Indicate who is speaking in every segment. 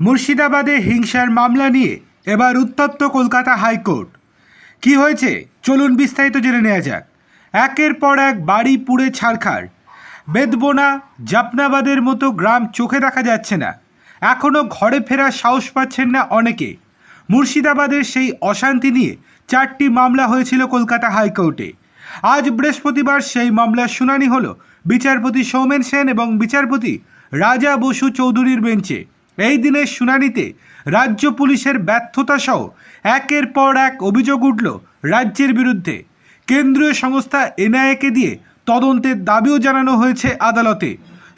Speaker 1: মুর্শিদাবাদে হিংসার মামলা নিয়ে এবার উত্তপ্ত কলকাতা হাইকোর্ট। কি হয়েছে? চলুন বিস্তারিত জেনে নেওয়া যাক। একের পর এক বাড়ি পুড়ে ছাড়খাড় বেদবোনা জাপনাবাদের মতো গ্রাম চোখে দেখা যাচ্ছে না। এখনও ঘরে ফেরার সাহস পাচ্ছেন না অনেকে। মুর্শিদাবাদের সেই অশান্তি নিয়ে চারটি মামলা হয়েছিল কলকাতা হাইকোর্টে। আজ বৃহস্পতিবার সেই মামলার শুনানি হলো বিচারপতি সৌমেন সেন এবং বিচারপতি রাজা বসু চৌধুরীর বেঞ্চে। এই দিনের শুনানিতে রাজ্য পুলিশের ব্যর্থতা সহ একের পর এক অভিযোগ উঠল রাজ্যের বিরুদ্ধে। কেন্দ্রীয় সংস্থা এনআইএকে দিয়ে তদন্তের দাবিও জানানো হয়েছে আদালতে।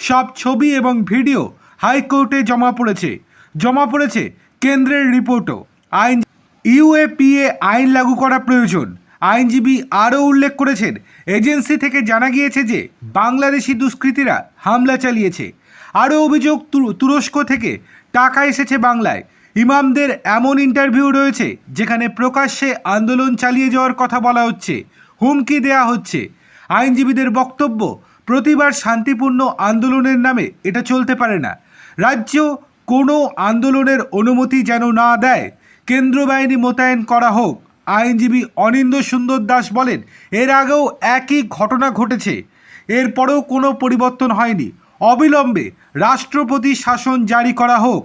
Speaker 1: সব ছবি এবং ভিডিও হাইকোর্টে জমা পড়েছে। জমা পড়েছে কেন্দ্রের রিপোর্টও। আইন ইউএপিএ আইন লাগু করা প্রয়োজন। আইনজীবী আরও উল্লেখ করেছেন, এজেন্সি থেকে জানা গিয়েছে যে বাংলাদেশি দুষ্কৃতীরা হামলা চালিয়েছে। আরও অভিযোগ তুরস্ক থেকে। টাকা এসেছে বাংলায়। ইমামদের এমন ইন্টারভিউ রয়েছে, যেখানে প্রকাশ্যে আন্দোলন চালিয়ে যাওয়ার কথা বলা হচ্ছে। হুমকি দেয়া হচ্ছে। আইনজীবীদের বক্তব্য, প্রতিবার শান্তিপূর্ণ আন্দোলনের নামে এটা চলতে পারে না। রাজ্য কোনো আন্দোলনের অনুমতি যেন না দেয় কেন্দ্র বাহিনী মোতায়েন করা হোক, আইনজীবী অনিন্দ সুন্দর দাস বলেন, এর আগেও একই ঘটনা ঘটেছে। এরপরেও কোনো পরিবর্তন হয়নি। অবিলম্বে রাষ্ট্রপতি শাসন জারি করা হোক।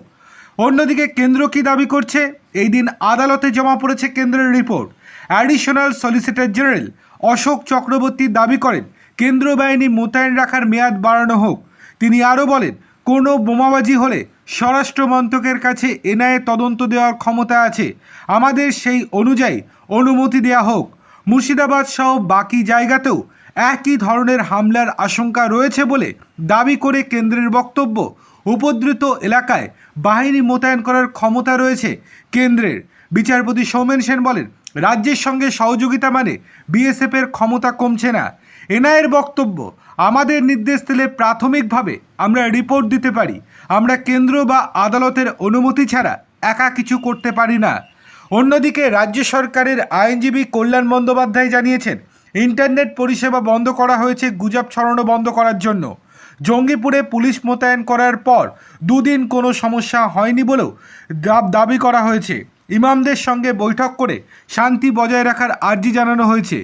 Speaker 1: অন্যদিকে কেন্দ্র কি দাবি করছে? এই দিন আদালতে জমা পড়েছে কেন্দ্রের report. Additional solicitor general Ashok Chakraborty দাবি করেন, কেন্দ্র বাহিনী মোতায়েন রাখার মেয়াদ বাড়ানো হোক। তিনি আরও বলেন, কোনো বোমাবাজি হলে স্বরাষ্ট্র মন্ত্রকের কাছে এনআইএ তদন্ত দেওয়ার ক্ষমতা আছে। আমাদের সেই অনুযায়ী অনুমতি দেওয়া হোক। মুর্শিদাবাদ সহ বাকি জায়গাতেও একই ধরনের হামলার আশঙ্কা রয়েছে বলে দাবি করে কেন্দ্রের বক্তব্য। উপদ্রুত এলাকায় বাহিনী মোতায়েন করার ক্ষমতা রয়েছে কেন্দ্রের। বিচারপতি সৌমেন সেন বলেন, রাজ্যের সঙ্গে সহযোগিতা মানে বিএসএফের ক্ষমতা কমছে না। এনআইয়ের বক্তব্য, আমাদের নির্দেশ দিলে প্রাথমিকভাবে আমরা রিপোর্ট দিতে পারি। আমরা কেন্দ্র বা আদালতের অনুমতি ছাড়া একা কিছু করতে পারি না। অন্যদিকে রাজ্য সরকারের আইনজীবী কল্যাণ বন্দ্যোপাধ্যায় জানিয়েছেন ইন্টারনেট পরিষেবা বন্ধ করা হয়েছে গুজব ছড়ানো বন্ধ করার জন্য। জঙ্গিপুরে পুলিশ মোতায়েন করার পর দুদিন কোনো সমস্যা হয়নি বলেও দাবি করা হয়েছে। ইমামদের সঙ্গে বৈঠক করে শান্তি বজায় রাখার আর্জি জানানো হয়েছে।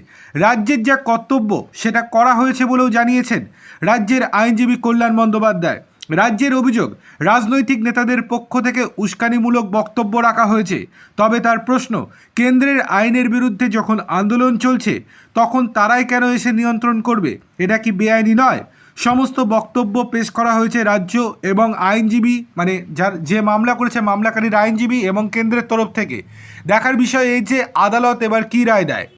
Speaker 1: রাজ্যের যা কর্তব্য সেটা করা হয়েছে বলেও জানিয়েছেন রাজ্যের আইনজীবী কল্যাণ বন্দ্যোপাধ্যায়। রাজ্যের অভিযোগ, রাজনৈতিক নেতাদের পক্ষ থেকে উস্কানিমূলক বক্তব্য রাখা হয়েছে। তবে তার প্রশ্ন, কেন্দ্রের আইনের বিরুদ্ধে যখন আন্দোলন চলছে, তখন তারাই কেন এসে নিয়ন্ত্রণ করবে? এটা কি বেআইনি নয়? সমস্ত বক্তব্য পেশ করা হয়েছে রাজ্য এবং আইনজীবী মানে যার যে মামলা করেছে, মামলাকারীর আইনজীবী এবং কেন্দ্রের তরফ থেকে। দেখার বিষয় এই যে, আদালত এবার কী রায় দেয়?